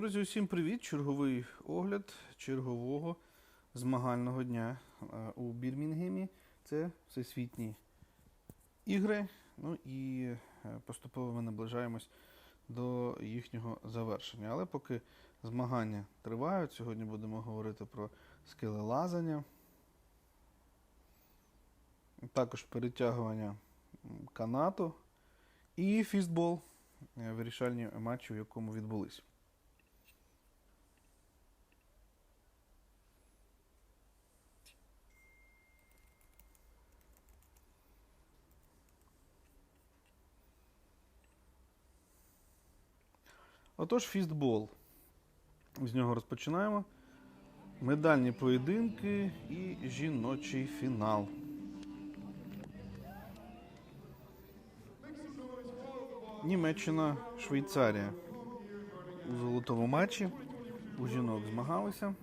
Друзі, усім привіт! Черговий огляд чергового змагального дня е, у Бірмінгемі. Це всесвітні ігри. Ну і е, поступово ми наближаємось до їхнього завершення. Але поки змагання тривають, сьогодні будемо говорити про скелелазання, також перетягування канату і фістбол, е, вирішальні матчі, в якому відбулись. Отож, фістбол. З нього розпочинаємо. Медальні поєдинки і жіночий фінал. Німеччина, Швейцарія. У золотому матчі у жінок змагалися.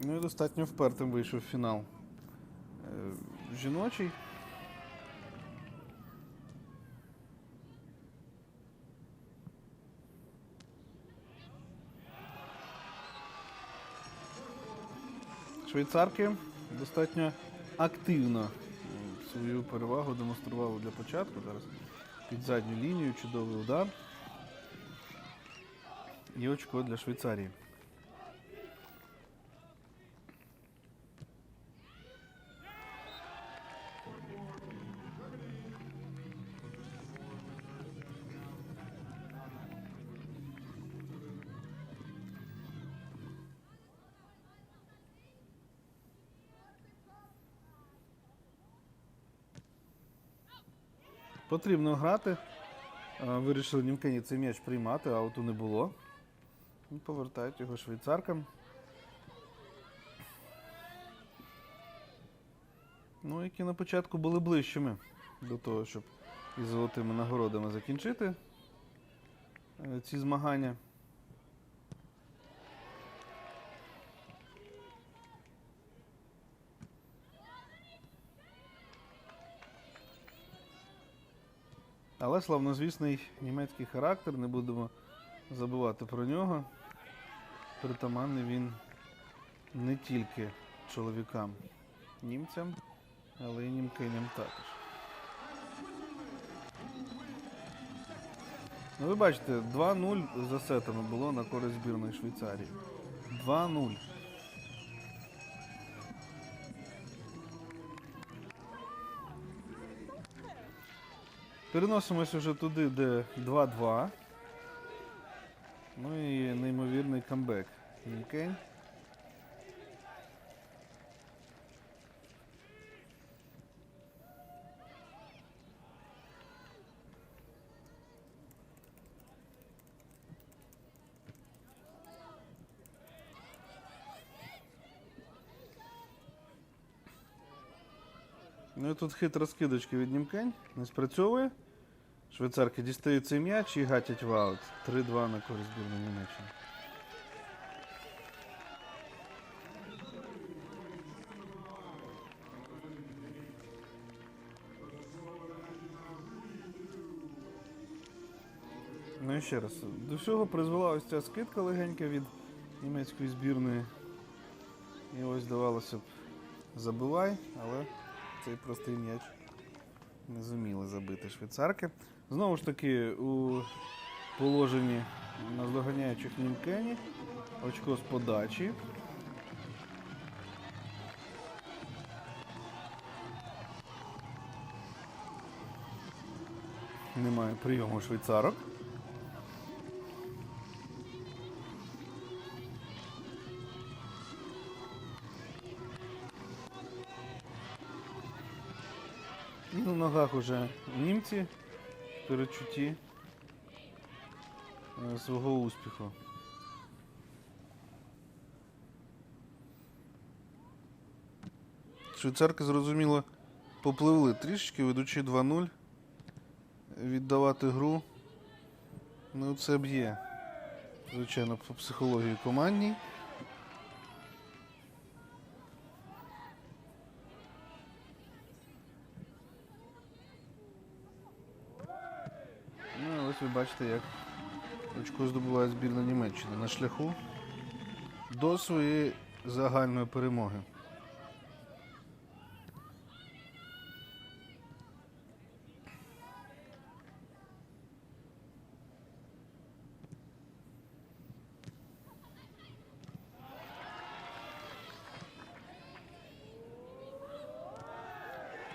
Ну і достатньо впертим вийшов фінал. Жіночий. Швейцарки достатньо активно свою перевагу демонстрували для початку. Зараз під задню лінію чудовий удар. І очко для Швейцарії. Потрібно грати. Вирішили Німкені цей м'яч приймати, ауту не було. Повертають його швейцаркам. Ну, які на початку були ближчими до того, щоб із золотими нагородами закінчити е, ці змагання. Але славнозвісний німецький характер, не будемо забувати про нього. Притаманний він не тільки чоловікам, німцям, але й німкиням також. Ну, ви бачите, 2-0 за сетами було на користь збірної Швейцарії. 2-0. Переносимось уже туди, де 2-2. Ну і неймовірний камбек. Нікейн. Ну і тут хитра скидочка від Німкень. Не спрацьовує. Швейцарки дістають цей м'яч і гатять в аут. 3-2 на користь збірної Німеччини. Ну і ще раз. До всього призвела ось ця скидка легенька від німецької збірної. І ось здавалося б, забивай, але цей простий м'яч не зуміли забити швейцарки. Знову ж таки, у положенні наздоганяючих Німкені. Очко з подачі. Немає прийому швейцарок. І на ногах уже німці в перечутті е, свого успіху. Швейцарки, зрозуміло, попливли трішечки, ведучи 2-0. Віддавати гру. Ну, це б'є. Звичайно, по психології командній. Ви бачите, як очко здобуває збірна Німеччини на шляху до своєї загальної перемоги.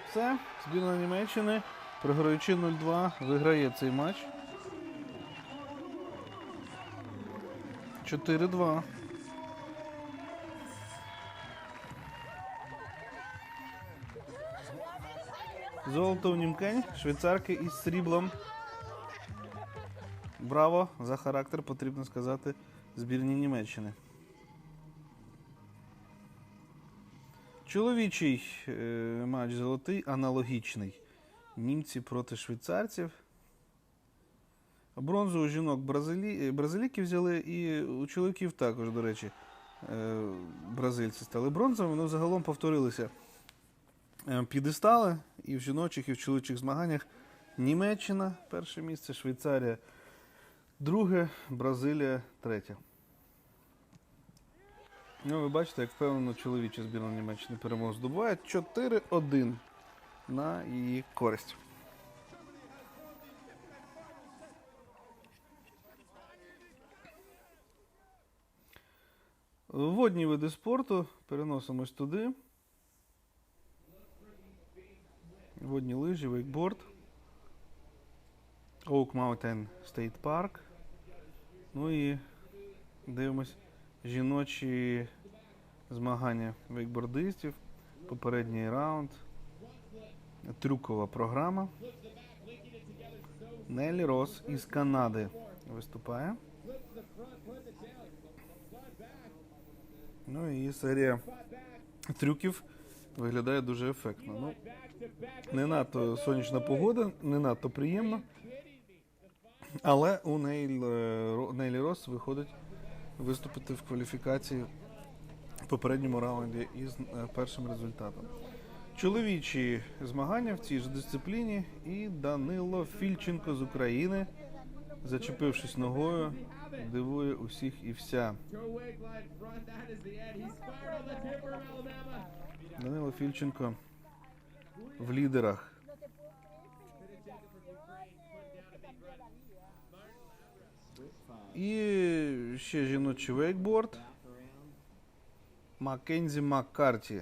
Все, збірна Німеччини, програючи 0-2, виграє цей матч. 4-2. Золото в Німкень, швейцарки із сріблом. Браво за характер, потрібно сказати, збірні Німеччини. Чоловічий е, матч золотий, аналогічний. Німці проти швейцарців. Бронзу у жінок бразилі... е, бразилійки взяли, і у чоловіків також, до речі, е, бразильці стали бронзовими. Ну, загалом повторилися е, п'єдестали і в жіночих, і в чоловічих змаганнях. Німеччина перше місце, Швейцарія друге, Бразилія третє. Ну, ви бачите, як впевнено чоловіча збірна Німеччини перемогу здобуває 4-1 на її користь. Водні види спорту переносимось туди. Водні лижі, вейкборд. Oak Mountain State Park. Ну і дивимось жіночі змагання вейкбордистів. Попередній раунд. Трюкова програма. Нелі Рос із Канади виступає. Ну і серія трюків виглядає дуже ефектно. Ну, не надто сонячна погода, не надто приємно. Але у Нейль, е, Нейлі Рос виходить виступити в кваліфікації в попередньому раунді із е, першим результатом. Чоловічі змагання в цій ж дисципліні і Данило Фільченко з України, зачепившись ногою, дивує усіх і вся. Данило Фільченко в лідерах. І ще жіночий вейкборд. Маккензі Маккарті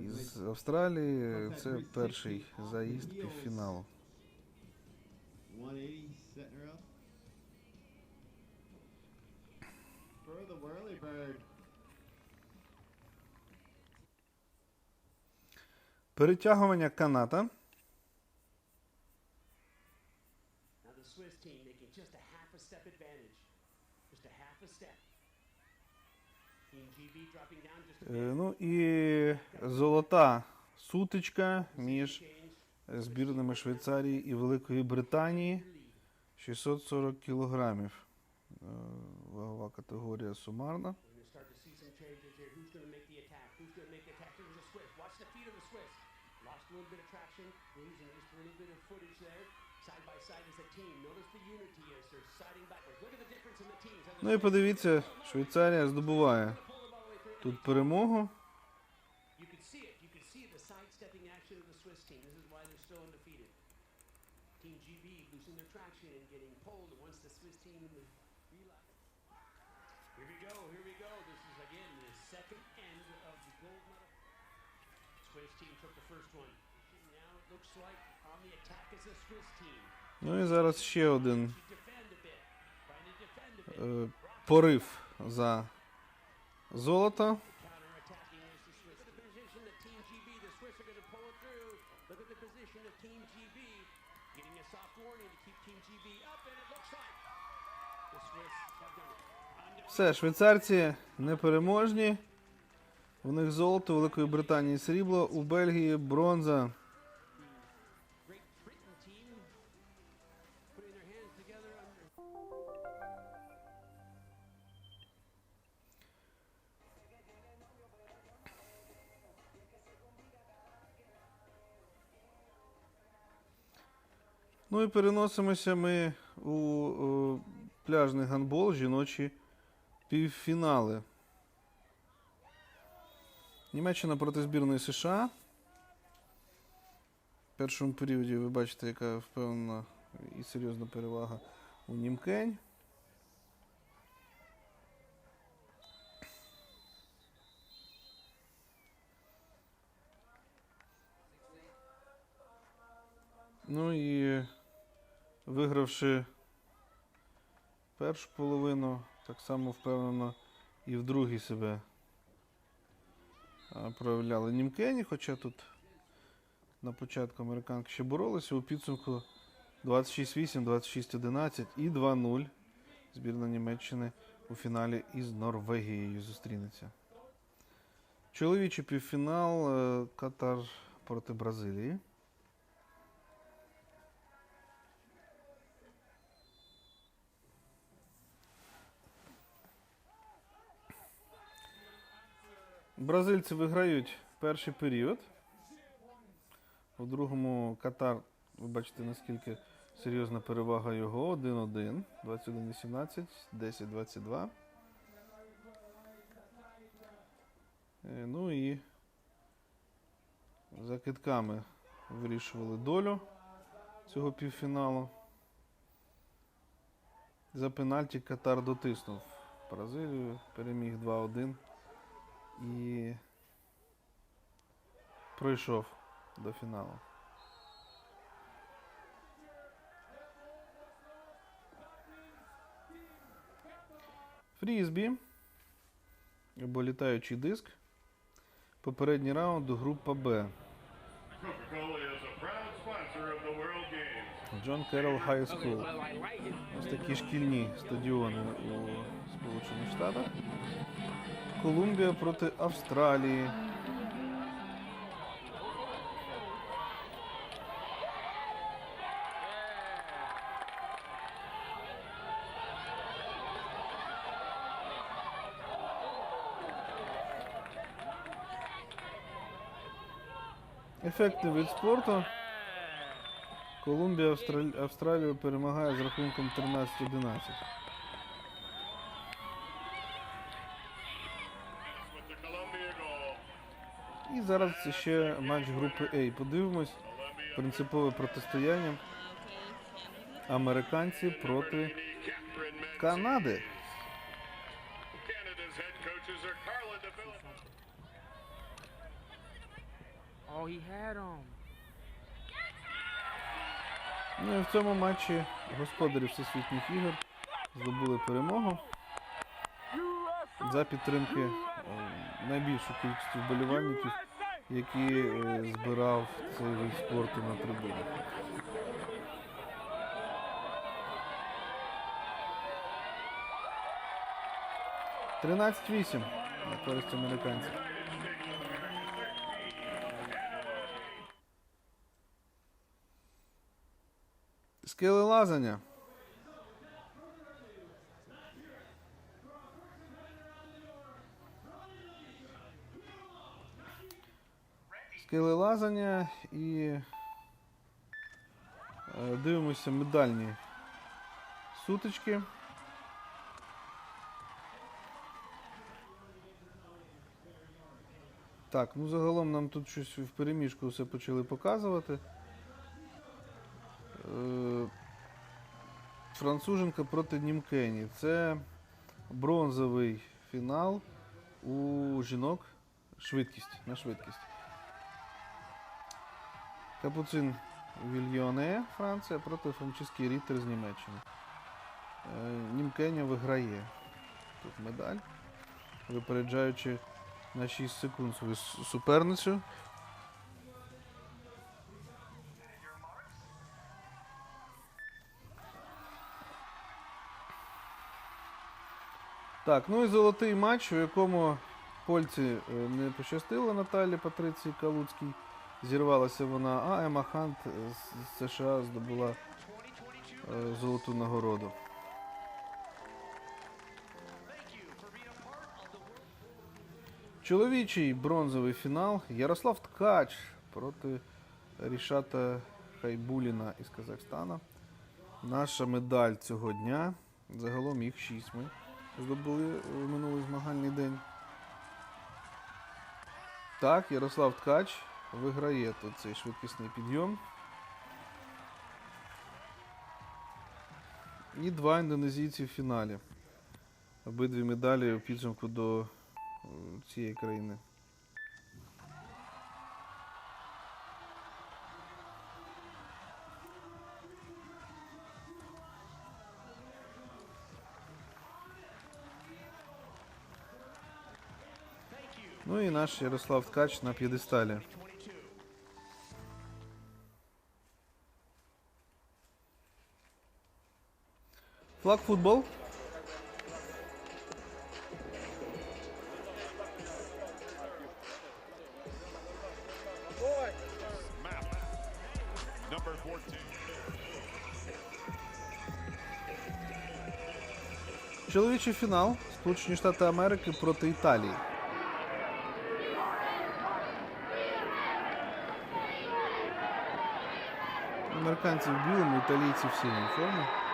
із Австралії. Це перший заїзд півфіналу. 180 setting her up. For the whirly bird. Перетягування каната. Now the Swiss team making just a half a step advantage. Just a half a step. Team GB dropping down just a Е, Ну і золота сутичка між збірними Швейцарії і Великої Британії. 640 кілограмів. Е, Вагова категорія сумарна. Lost a little bit of traction. Losing just a little bit of footage there. Side by side as a team. Notice the unity as they're siding backwards. Look at the difference in the teams. Ну і подивіться, Швейцарія здобуває тут перемогу. You can see it. You can see the sidestepping action of the Swiss team. This is why they're still undefeated. Team GB losing their traction and getting pulled once the Swiss team in the relapse. Here we go. Here we go. This is again the second end of the gold medal. Swiss team took the first one. Now it looks like on the attack is the Swiss team. Ну і зараз ще один To defend a bit. Trying to defend a bit. е, порив за золото. Counter-attacking is the Swiss. Look at the position of Team GB. The Swiss are going to pull it through. Look at the position of Team GB. Getting a soft warning to keep Team GB up, and it looks like the Swiss have done it. Все, швейцарці непереможні. У них золото, у Великої Британії срібло, у Бельгії бронза. Ну і переносимося ми у, о, пляжний гандбол, жіночі півфінали. Німеччина проти збірної США. В першому періоді ви бачите, яка впевнена і серйозна перевага у Німкень. Ну і вигравши першу половину, так само впевнено і в другій себе проявляли Німкені, хоча тут на початку американки ще боролися. У підсумку 26-8, 26-11 і 2-0 збірна Німеччини у фіналі із Норвегією зустрінеться. Чоловічий півфінал е, Катар проти Бразилії. Бразильці виграють перший період. У другому Катар, ви бачите, наскільки серйозна перевага його. 1-1, 21-18, 10-22. Е, Ну і за китками вирішували долю цього півфіналу. За пенальті Катар дотиснув Бразилію, переміг 2-1 і пройшов до фіналу. Фрізбі або літаючий диск. Попередній раунд група Б. Джон Керрол Хай Скул. Ось такі шкільні стадіони у Сполучених Штатах. Колумбія проти Австралії. Ефектний вид спорту. Колумбія Австралі... Австралію перемагає з рахунком 13-11. Зараз ще матч групи А. Подивимось. Принципове протистояння. Американці проти Канади. Oh. Ну і в цьому матчі господарі Всесвітніх ігор здобули перемогу за підтримки е, найбільшу кількістю вболівальників, які е, збирав цей вид спорту на трибунах. Тринадцять вісім на користь американців. Скелелазання. Скелелазання і е, дивимося медальні сутички. Так, ну загалом нам тут щось в переміжку все почали показувати. Е, Француженка проти Німкені. Це бронзовий фінал у жінок. Швидкість на швидкість. Капуцин Вільйоне, Франція проти Франчески Ріттер з Німеччини. Е, Німкеня виграє тут медаль, випереджаючи на 6 секунд свою суперницю. Так, ну і золотий матч, у якому Польці е, не пощастило Наталі Патриції Калуцькій. Зірвалася вона, а Ема Хант з США здобула е, золоту нагороду. Чоловічий бронзовий фінал. Ярослав Ткач проти Рішата Хайбуліна із Казахстана. Наша медаль цього дня. Загалом їх шість ми здобули в минулий змагальний день. Так, Ярослав Ткач виграє тут цей швидкісний підйом. І два індонезійці в фіналі. Обидві медалі у підсумку до е, цієї країни. Ну і наш Ярослав Ткач на п'єдесталі. Флаг футбол. Чоловічий фінал Сполучені Штати Америки проти Італії. Американці в білому, італійці в синій формі.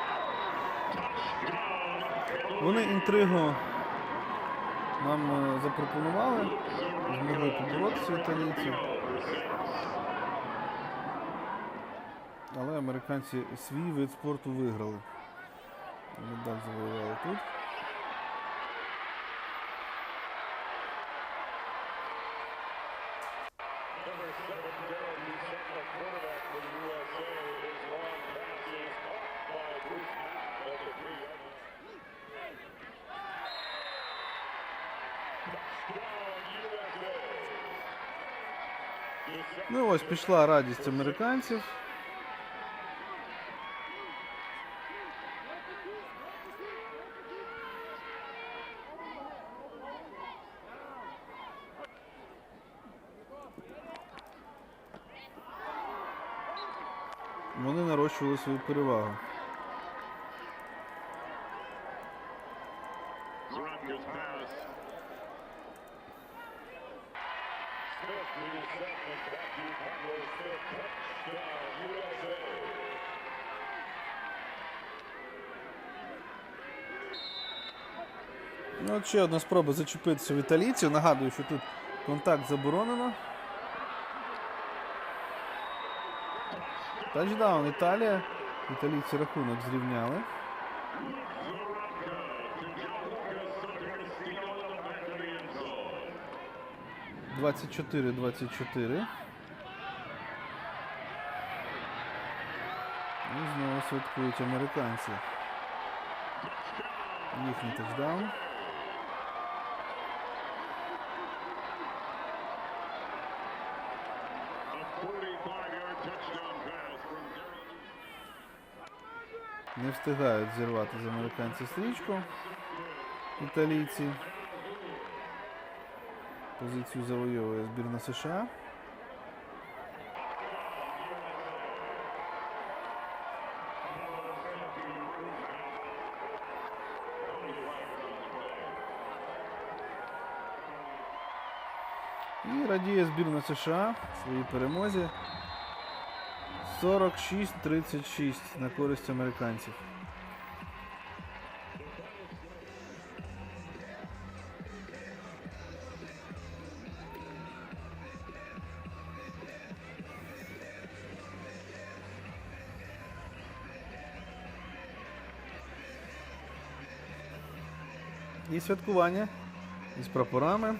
Вони інтригу нам е, запропонували, змогли поборотися італійці. Але американці свій вид спорту виграли. Медаль завоювали тут. Ну ось пішла радість американців. Вони нарощували свою перевагу. Ну, от ще одна спроба зачепитися в італійців. Нагадую, що тут контакт заборонено. Тачдаун Італія. Італійці рахунок зрівняли. Двадцять чотири, двадцять чотири. І знову святкують американці. Їхній тачдаун. A 45-yard touchdown pass from Darrell Не встигають зірвати з американців стрічку. Італійці. Позицію завойовує збірна США. І радіє збірна США своїй перемозі. 46-36 на користь американців. Святкування із прапорами.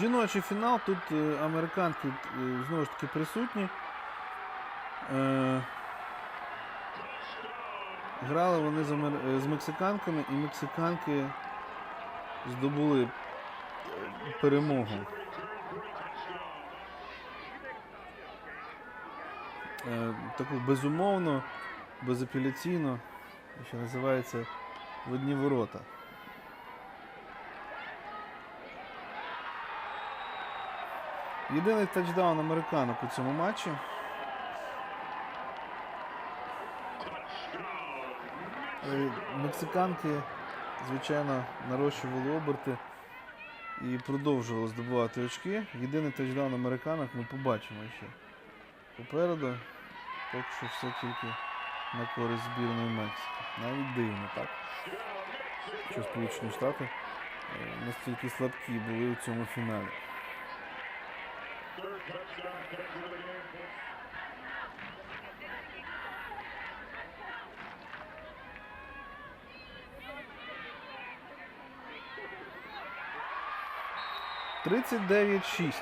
Жіночий фінал. Тут е, американки е, знову ж таки присутні. Е, грали вони з, мексиканками, і мексиканки здобули е, перемогу. Е, таку безумовно, безапеляційно, що називається в одні ворота. Єдиний тачдаун американок у цьому матчі. Е, мексиканки звичайно, нарощували оберти і продовжували здобувати очки. Єдиний тачдаун американок ми побачимо ще попереду. Поки що все тільки на користь збірної Мексики. Навіть дивно, так? Що Сполучені Штати е, настільки слабкі були у цьому фіналі. Third touchdown catch of the game for – 39-6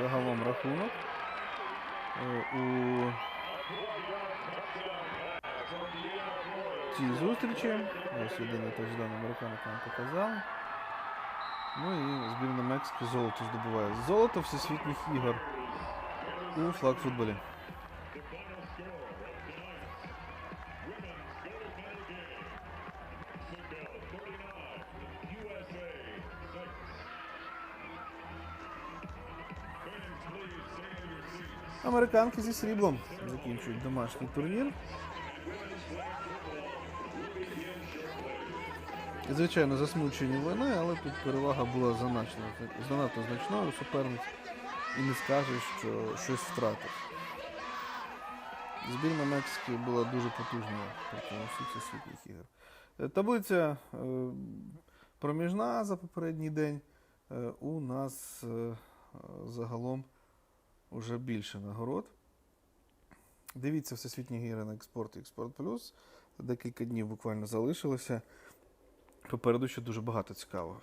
загалом рахунок. Е, У цій зустрічі. Ось єдиний тачдаун американок нам показав. Ну і збірна Мексики золото здобуває. Золото всесвітніх ігор у флагфутболі. Американки зі сріблом закінчують домашній турнір. Звичайно, засмучені вони, але тут перевага була занадто, занадто значною суперниць. І не скажеш, що щось втратив. Збірна Мексики була дуже потужною протягом всіх всесвітніх ігор. Е, Таблиця е, проміжна за попередній день. Е, У нас загалом вже більше нагород. Дивіться всесвітні гіри на експорт і експорт плюс. Декілька днів буквально залишилося. Попереду ще дуже багато цікавого.